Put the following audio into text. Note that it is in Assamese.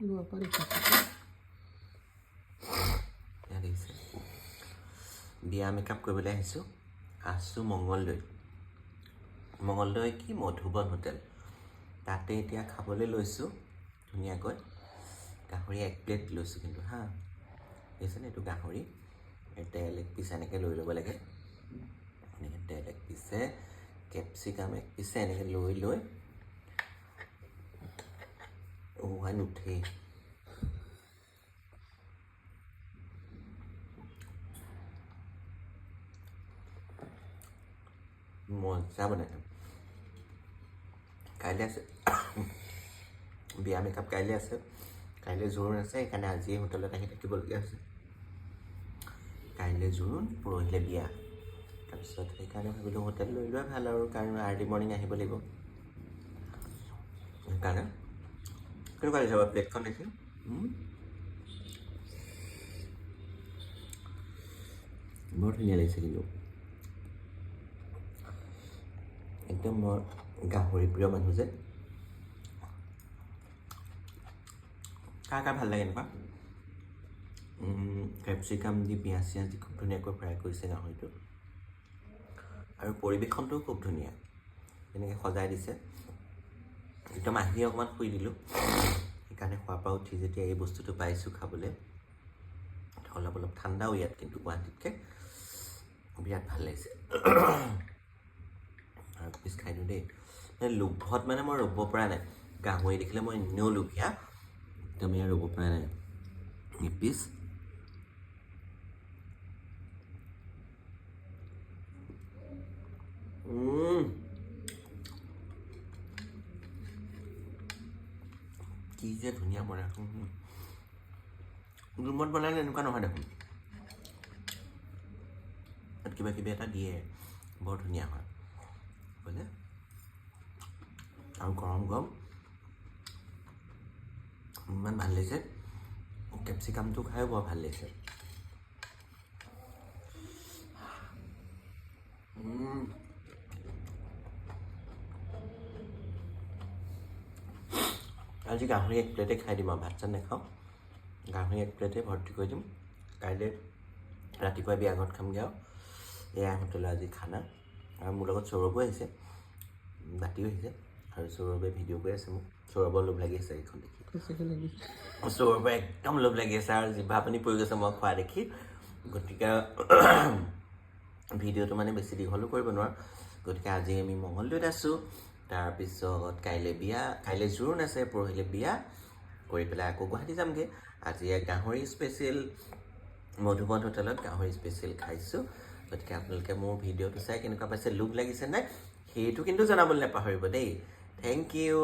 লোৱা পাৰি এয়া দেখিছে বিয়া মেকআপ কৰিবলৈ আহিছোঁ আছোঁ মঙলদৈ মঙলদৈ কি মধুবন হোটেল তাতে এতিয়া খাবলৈ লৈছোঁ ধুনীয়াকৈ গাহৰি এক প্লেট লৈছোঁ কিন্তু হা দেখিছেনে এইটো গাহৰি তেল এক পিচ এনেকৈ লৈ ল'ব লাগে এনেকৈ তেল এক পিছে কেপচিকাম এক পিছে এনেকৈ লৈ লৈ উহাই নুঠেই মজা বনাইছে কাইলৈ আছে বিয়া মেকআপ কাইলৈ আছে কাইলৈ জোৰোণ আছে সেইকাৰণে আজিয়ে হোটেলত আহি থাকিবলগীয়া হৈছে কাইলৈ জোৰোণ পৰহিলৈ বিয়া তাৰপিছত সেইকাৰণে ভাবিলোঁ হোটেল লৈ লোৱা ভালো আৰু কাৰণ আৰ্লি মৰ্ণিং আহিব লাগিব সেইকাৰণে কেনেকুৱা লাগিছে বাৰু প্লেটখন দেখি? বৰ ধুনীয়া লাগিছে কিন্তু একদম মই গাহৰি প্ৰিয় মানুহ যে কাৰ কাৰ ভাল লাগে এনেকুৱা কেপচিকাম দি পিঁয়াজ চিয়াজ দি খুব ধুনীয়াকৈ ফ্ৰাই কৰিছে গাহৰিটো আৰু পৰিৱেশনটোও খুব ধুনীয়া তেনেকৈ সজাই দিছে একদম আহি অকণমান শুই দিলোঁ। সেইকাৰণে খোৱাৰ পৰা উঠি যেতিয়া এই বস্তুটো পাইছোঁ খাবলৈ অলপ অলপ ঠাণ্ডাও ইয়াত কিন্তু গুৱাহাটীতকৈ। বিৰাট ভাল লাগিছে। আৰু পিচ খাই দিওঁ দেই। লোভত মানে মই ৰ'ব পৰা নাই। গাহৰি দেখিলে মই এনেও লোভীয়া। একদম ইয়াৰ ৰ'ব পৰা নাই। পিচ কি যে ধুনীয়া বনাই ৰুমত বনালে এনেকুৱা নহয় দেখোন তাত কিবা কিবি এটা দিয়ে বৰ ধুনীয়া হয় বুজিলে আৰু গৰম গৰম ইমান ভাল লাগিছে কেপচিকামটো খায়ো বৰ ভাল লাগিছে উম। আজি গাহৰি এক প্লেটে খাই দিম আৰু ভাত চাত নাখাওঁ। গাহৰি এক প্লেটে ভৰ্তি কৰি দিম। কাইলৈ ৰাতিপুৱাই বিয়া ঘৰত খামগৈ আৰু। এয়াই হোটেলৰ আজি খানা। আৰু মোৰ লগত সৌৰভো আহিছে। বাতিও আহিছে। আৰু সৌৰভে ভিডিঅ' কৰি আছে মোক। সৌৰভৰ লোভ লাগি আছে এইখন দেখি। সৌৰভৰ একদম লোভ লাগি আছে আৰু জিভা পানী পৰি গৈছে মই খোৱা দেখি। গতিকে ভিডিঅ'টো মানে বেছি দীঘলো কৰিব নোৱাৰোঁ। গতিকে আজি আমি মঙলদৈত আছোঁ। তাৰপিছত কাইলৈ বিয়া কাইলৈ জোৰোণ আছে পৰহিলৈ বিয়া। কৰি পেলাই আকৌ গুৱাহাটী যামগৈ। আজি গাহৰি স্পেচিয়েল মধুবন হোটেলত গাহৰি স্পেচিয়েল খাইছোঁ। গতিকে আপোনালোকে মোৰ ভিডিঅ'টো চাই কেনেকুৱা পাইছে লোভ লাগিছে নাই সেইটো কিন্তু জনাবলৈ নাপাহৰিব দেই। Thank U